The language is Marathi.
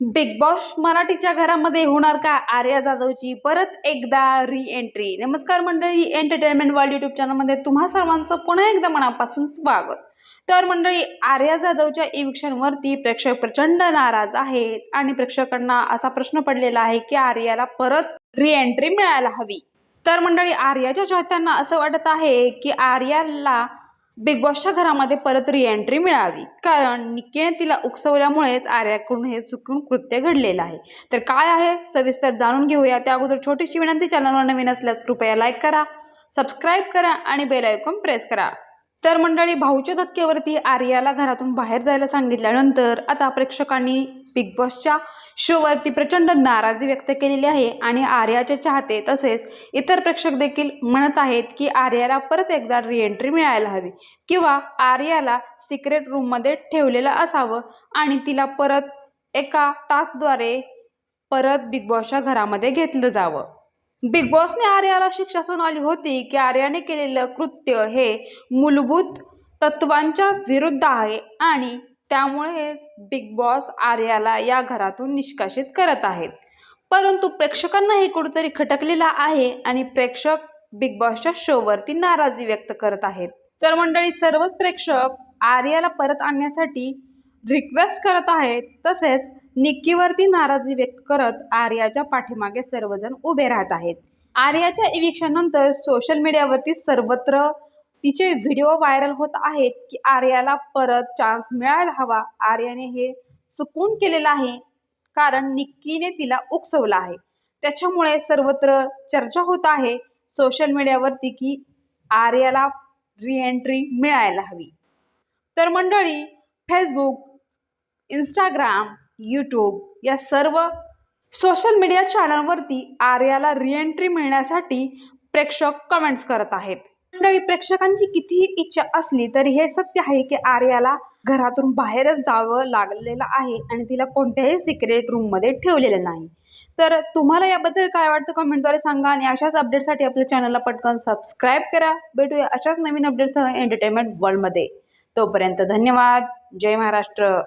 बिग बॉस मराठीच्या घरामध्ये होणार का? आर्या जाधवची परत एकदा री एंट्री नमस्कार मंडळी एंटरटेनमेंट वर्ल्ड यूट्यूब चॅनलमध्ये तुम्हा सर्वांचं पुन्हा एकदा मनापासून स्वागत. तर मंडळी आर्या जाधवच्या इविक्शनवरती प्रेक्षक प्रचंड नाराज आहेत आणि प्रेक्षकांना असा प्रश्न पडलेला आहे की आर्याला परत री एंट्री मिळायला हवी. तर मंडळी आर्याच्या चाहत्यांना असं वाटत आहे की आर्याला बिग बॉसच्या घरामध्ये परत री एंट्री मिळावी. कारण निकेने तिला उकसवल्यामुळेच आर्याकडून हे चुकून कृत्य घडलेलं आहे. तर काय आहे? सविस्तर जाणून घेऊया. त्या अगोदर छोटीशी विनंती. चॅनलवर नवीन असल्यास कृपया लाईक करा सबस्क्राईब करा आणि बेल आयकॉन प्रेस करा. तर मंडळी भाऊच्या धक्क्यावरती आर्याला घरातून बाहेर जायला सांगितल्यानंतर आता प्रेक्षकांनी बिग बॉसच्या शोवरती प्रचंड नाराजी व्यक्त केलेली आहे आणि आर्याचे चाहते तसेच इतर प्रेक्षक देखील म्हणत आहेत की आर्याला परत एकदा रिएंट्री मिळायला हवी किंवा आर्याला सिक्रेट रूममध्ये ठेवलेलं असावं आणि तिला परत एका ताकद्वारे परत बिग बॉसच्या घरामध्ये घेतलं जावं. बिग बॉसने आर्याला शिक्षा सुनावली होती की आर्याने केलेलं कृत्य हे मूलभूत तत्वांच्या विरुद्ध आहे आणि त्यामुळेच बिग बॉस आर्याला या घरातून निष्कासित करत आहेत. परंतु प्रेक्षकांना हे कुठेतरी खटकलेला आहे आणि प्रेक्षक बिग बॉसच्या शोवरती नाराजी व्यक्त करत आहेत. तर मंडळी सर्वच प्रेक्षक आर्याला परत आणण्यासाठी रिक्वेस्ट करत आहेत. तसेच निक्कीवरती नाराजी व्यक्त करत आर्याच्या पाठीमागे सर्वजण उभे राहत आहेत. आर्याच्या इविक्शननंतर सोशल मीडियावरती सर्वत्र तिचे व्हिडिओ व्हायरल होत आहेत की आर्याला परत चान्स मिळायला हवा. आर्याने हे चुकून केलेलं आहे कारण निक्कीने तिला उकसवलं आहे. त्याच्यामुळे सर्वत्र चर्चा होत आहे सोशल मीडियावरती की आर्याला रिएंट्री मिळायला हवी. तर मंडळी फेसबुक इंस्टाग्राम यूट्यूब या सर्व सोशल मीडिया चॅनलवरती आर्याला रिएंट्री मिळण्यासाठी प्रेक्षक कमेंट्स करत आहेत. मंडळी प्रेक्षकांची कितीही इच्छा असली तरी हे सत्य आहे की आर्याला घरातून बाहेरच जावं लागलेलं आहे आणि तिला कोणत्याही सिक्रेट रूममध्ये ठेवलेलं नाही. तर तुम्हाला याबद्दल काय वाटतं कमेंटद्वारे सांगा आणि अशाच अपडेटसाठी आपल्या चॅनलला पटकन सबस्क्राईब करा. भेटूया अशाच नवीन अपडेटसह एंटरटेनमेंट वर्ल्डमध्ये तोपर्यंत धन्यवाद. जय महाराष्ट्र.